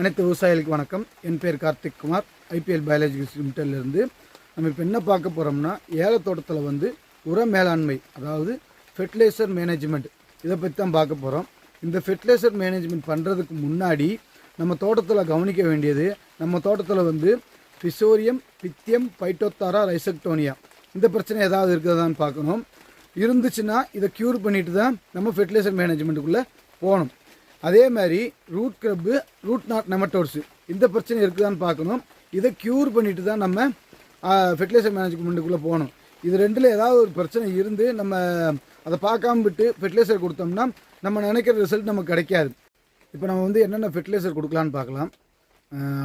அனைத்து விவசாயிகளுக்கு வணக்கம். என் பேர் கார்த்திக் குமார். ஐபிஎல் பயாலஜிக்கல் லிமிட்டட்லேருந்து நம்ம இப்போ என்ன பார்க்க போகிறோம்னா ஏலத்தோட்டத்தில் வந்து உர மேலாண்மை அதாவது ஃபெர்டிலைசர் மேனேஜ்மெண்ட் இதை பற்றி தான் பார்க்க போகிறோம் இந்த ஃபெர்டிலைசர் மேனேஜ்மெண்ட் பண்ணுறதுக்கு முன்னாடி நம்ம தோட்டத்தில் கவனிக்க வேண்டியது நம்ம தோட்டத்தில் வந்து ஃபிசோரியம் பித்தியம் பைட்டோத்தாரா ரைசக்டோனியா இந்த பிரச்சனை ஏதாவது இருக்கிறதான்னு பார்க்கணும். இருந்துச்சுன்னா இதை க்யூர் பண்ணிட்டு தான் நம்ம ஃபெர்டிலைசர் மேனேஜ்மெண்ட்டுக்குள்ளே போகணும். அதே மாதிரி root grub root knot nematodes இந்த பிரச்சனை இருக்குதான்னு பார்க்கணும். இதை க்யூர் பண்ணிட்டு தான் நம்ம ஃபெர்டிலைசர் மேனேஜ்மெண்ட்டுக்குள்ளே போகணும். இது ரெண்டில் ஏதாவது ஒரு பிரச்சனை இருந்து நம்ம அதை பார்க்காம விட்டு ஃபெர்டிலைசர் கொடுத்தோம்னா நம்ம நினைக்கிற ரிசல்ட் நமக்கு கிடைக்காது. இப்போ நம்ம வந்து என்னென்ன ஃபெர்டிலைசர் கொடுக்கலான்னு பார்க்கலாம்.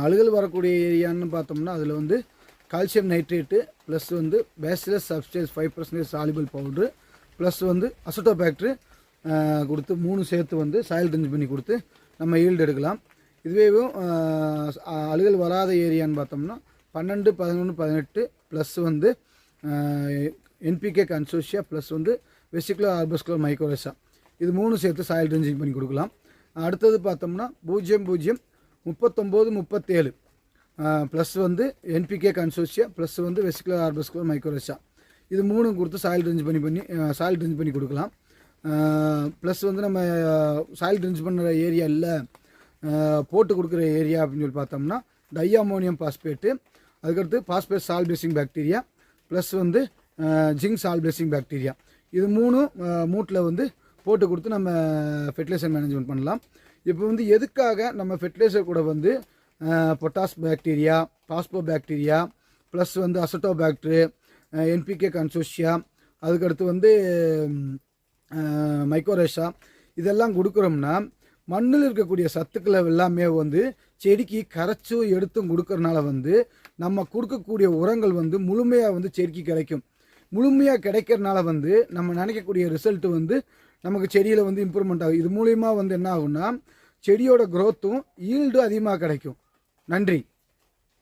அழுகல் வரக்கூடிய ஏரியான்னு பார்த்தோம்னா அதில் வந்து கால்சியம் நைட்ரேட்டு ப்ளஸ் வந்து bacillus சப்ஸ்டேஸ் five percentage soluble powder plus வந்து அசட்டோபேக்ட்ரு கொடுத்து மூணு சேர்த்து வந்து சாயில் ரிஞ்ச் பண்ணி கொடுத்து நம்ம ஈல்டு எடுக்கலாம். இதுவேவும் அழுகல் வராத ஏரியான்னு பார்த்தோம்னா பன்னெண்டு பதினொன்று பதினெட்டு ப்ளஸ் வந்து என்பிகே கன்சோஷியா ப்ளஸ் வந்து வெசிகுலர் ஆர்பஸ்குலர் மைக்ரோரேசா இது மூணு சேர்த்து சாயில் ரிஞ்சிங் பண்ணி கொடுக்கலாம். அடுத்தது பார்த்தோம்னா பூஜ்ஜியம் பூஜ்ஜியம் முப்பத்தொம்போது முப்பத்தேழு ப்ளஸ் வந்து என்பிகே கன்சோஷியா ப்ளஸ் வந்து வெசிகுலர் ஆர்பஸ்குலர் மைக்ரோரேசா இது மூணும் கொடுத்து சாயில் ரிஞ்ச் பண்ணி பண்ணி சாயில் ரிஞ்ச் பண்ணி கொடுக்கலாம். ப்ளஸ் வந்து நம்ம சாயில் ட்ரின்ஸ் பண்ணுற ஏரியா இல்லை. போட்டு கொடுக்குற ஏரியா அப்படின்னு சொல்லி பார்த்தோம்னா டையாமோனியம் பாஸ்பேட்டு அதுக்கடுத்து பாஸ்பேட் சால்பேசிங் பாக்டீரியா ப்ளஸ் வந்து ஜிங்க் சால்பேசிங் பாக்டீரியா இது மூணும் மூட்டில் வந்து போட்டு கொடுத்து நம்ம ஃபெர்டிலைசர் மேனேஜ்மெண்ட் பண்ணலாம். இப்போ வந்து எதுக்காக நம்ம ஃபெர்டிலைசர் கூட வந்து potash bacteria phospho bacteria plus வந்து அசட்டோ பாக்டரு என்பிகே கன்சோஷியா அதுக்கடுத்து வந்து மைக்கோரேஷா இதெல்லாம் கொடுக்குறோம்னா மண்ணில் இருக்கக்கூடிய சத்துக்களை எல்லாமே வந்து செடிக்கு கரைச்சும் எடுத்தும் கொடுக்கறனால வந்து நம்ம கொடுக்கக்கூடிய உரங்கள் வந்து முழுமையாக வந்து செடிக்கு கிடைக்கும். முழுமையாக கிடைக்கிறனால வந்து நம்ம நினைக்கக்கூடிய ரிசல்ட்டு வந்து நமக்கு செடியில் வந்து இம்ப்ரூவ்மெண்ட் ஆகும். இது மூலியமாக வந்து என்ன ஆகும்னா செடியோட க்ரோத்தும் ஈல்டும் அதிகமாக கிடைக்கும். நன்றி.